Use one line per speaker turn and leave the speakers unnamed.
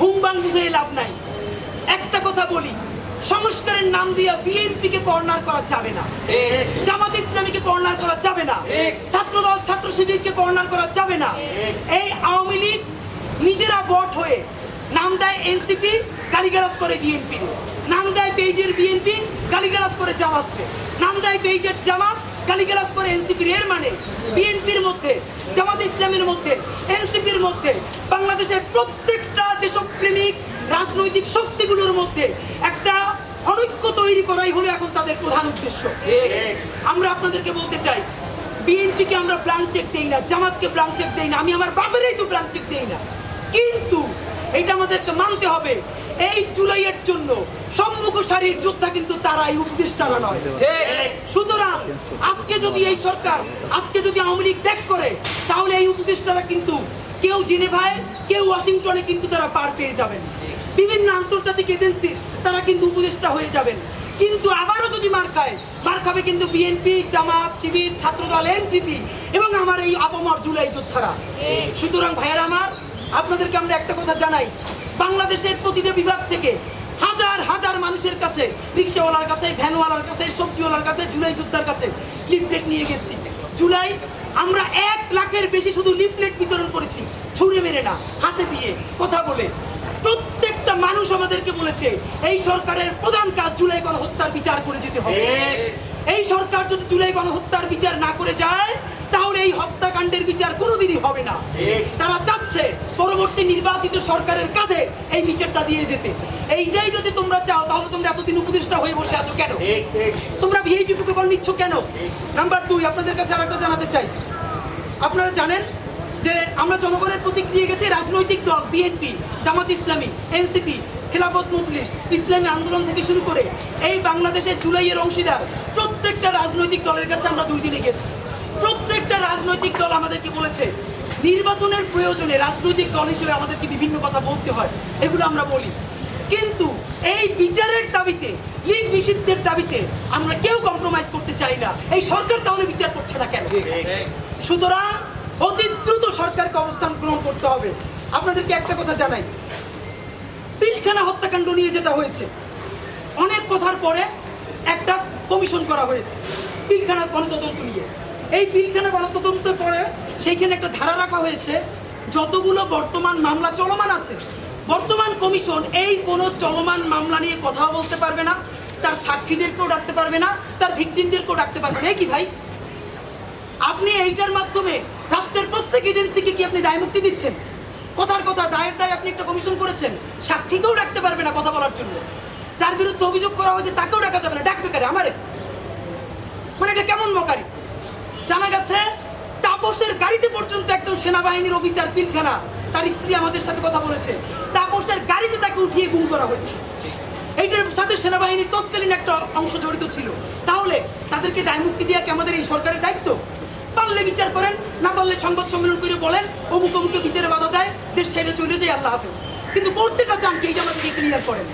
ঘুম বাং বুঝে লাভ নাই। একটা কথা বলি সংস্কারের নাম দিয়া বিএনপি কে কর্নার করা যাবে না। জামাত ইসলামীকে কর্নার করা যাবে না। ছাত্রদল ছাত্র শিবিরকে কর্নার করা যাবে না। এই আওয়ামী লীগ নিজেরা বট হয়ে নাম দেয় এনসিপি গালিগালাজ করে বিএনপি নাম দেয় পেজের বিএনপি গালিগালাজ করে জামাতকে। নাম দেয় পেজের জামাত গালিগালাজ করে এনসিপির এর মানে বিএনপির মধ্যে, জামাত ইসলামের মধ্যে, এনসিপির মধ্যে, বাংলাদেশের প্রত্যেকটা দেশপ্রেমিক রাজনৈতিক শক্তিগুলোর মধ্যে একটা অনৈক্য তৈরি করাই হলো এখন তাদের প্রধান উদ্দেশ্য। আমরা আপনাদেরকে বলতে চাই, বিএনপিকে আমরা ব্লাঙ্ক চেক দেই না, জামাতকে ব্লাঙ্ক চেক দেই না, আমি আমার বাপেরই তো ব্লাঙ্ক চেক দেই না। কিন্তু এটা আমাদেরকে মানতে হবে এই জুলাইয়ের জন্য সম্মুখ সারির যোদ্ধা কিন্তু তারা এই উপদেষ্টারা নয়। সুতরাং আজকে যদি এই সরকার, আজকে যদি আওয়ামী লীগ ব্যাক করে, তাহলে এই উপদেষ্টারা কিন্তু কেউ জেনেভায়, কেউ ওয়াশিংটনে কিন্তু তারা পার পেয়ে যাবেন। বিভিন্ন আন্তর্জাতিক এজেন্সির তারা কিন্তু উপদেষ্টা হয়ে যাবেন। কিন্তু আবারও যদি মার খায়, মার খাবে কিন্তু বিএনপি, জামাত, শিবির, ছাত্রদল, এনসিপি এবং আমার এই আপামর জুলাই যোদ্ধারা। সুতরাং ভাইয়েরা আমার, আপনাদেরকে আমরা একটা কথা জানাই। বাংলাদেশের প্রতিটা বিভাগ থেকে হাজার হাজার মানুষের কাছে রিক্সাওয়ালার কাছে ভ্যানওয়ালার কাছে সবজিওয়ালার কাছে জুলাই যোদ্ধার কাছে লিফলেট নিয়ে গেছি। জুলাই আমরা এক লাখের বেশি শুধু লিফলেট বিতরণ করেছি। ছুঁড়ে মেরে না হাতে দিয়ে কথা বলে। প্রত্যেকটা মানুষ আমাদেরকে বলেছে এই সরকারের প্রধান কাজ জুলাই গণহত্যার বিচার করে যেতে হবে। এই সরকার যদি জুলাই গণহত্যার বিচার না করে যায় তাহলে এই হত্যাকাণ্ডের বিচার কোনোদিনই হবে না। তারা পরবর্তী নির্বাচিত সরকারের কাঁধে এই বিচারটা দিয়ে যেতে। এইটাই যদি তোমরা চাও তাহলে তোমরা এতদিন উপদেষ্টা হয়ে বসে আছো কেন? তোমরা ভিআইপি প্রোটোকল নিচ্ছ কেন? নাম্বার দুই আপনাদের কাছে আরেকটা জানাতে চাই। আপনারা জানেন যে আমরা জনগণের প্রতিক্রিয়া গেছে রাজনৈতিক দল বিএনপি জামাত ইসলামী এনসিপি খেলাফত মজলিস ইসলামী আন্দোলন থেকে শুরু করে এই বাংলাদেশের জুলাইয়ের অংশীদার প্রত্যেকটা রাজনৈতিক দলের কাছে আমরা দুই দিনে গেছি। প্রত্যেকটা রাজনৈতিক দল আমাদেরকে বলেছে নির্বাচনের প্রয়োজনে রাজনৈতিক দল হিসেবে আমাদেরকে বিভিন্ন কথা বলতে হয়, এগুলো আমরা বলি। কিন্তু এই বিচারের দাবিতে, লীগ নিষিদ্ধের দাবিতে আমরা কেউ কম্প্রোমাইজ করতে চাই না। এই সরকার তাহলে বিচার করছে না কেন? সুতরাং অতি দ্রুত সরকারকে অবস্থান গ্রহণ করতে হবে। আপনাদেরকে একটা কথা জানাই। পিলখানা হত্যাকাণ্ড নিয়ে যেটা হয়েছে, অনেক কথার পরে একটা কমিশন করা হয়েছে পিলখানা গণতদন্ত নিয়ে। এই পিলখানা গণতদন্তের পরে সেইখানে একটা ধারা রাখা হয়েছে, যতগুলো বর্তমান মামলা চলমান আছে, বর্তমান কমিশন এই কোনো চলমান মামলা নিয়ে কথা বলতে পারবে না, তার সাক্ষীদেরকেও ডাকতে পারবে না, তার ভিকটিমদেরকেও ডাকতে পারবে না। কি ভাই? আপনি এইটার মাধ্যমে রাষ্ট্রের প্রত্যেক এজেন্সিকে কি আপনি দায় মুক্তি দিচ্ছেন? কথার কথা, দায়ের দায় আপনি একটা কমিশন করেছেন, সাক্ষীকেও ডাকতে পারবে না কথা বলার জন্য। যার বিরুদ্ধে অভিযোগ করা হয়েছে, তাকেও ডাকা যাবে না। ডাকবে কারে? আমারে? মানে এটা কেমন মকারি? জানা গেছে, তাপসের গাড়িতে পর্যন্ত একজন সেনাবাহিনীর অফিসার পিলখানা, তার স্ত্রী আমাদের সাথে কথা বলেছে। তাপসের গাড়িতে তাকে উঠিয়ে গুম করা হয়েছে। এইটার সাথে সেনাবাহিনীর তৎকালীন একটা অংশ জড়িত ছিল। তাহলে তাদেরকে দায় মুক্তি দেওয়া কি আমাদের এই সরকারের দায়িত্ব? পারলে বিচার করেন, না পারলে সংবাদ সম্মেলন করে বলেন, অমুক অমুকে বিচারে বাধা দেয়, দেশ ছেড়ে চলে যায়, আল্লাহ হাফেজ। কিন্তু করতেটা চান কি আমাদেরকে ক্লিয়ার করেন।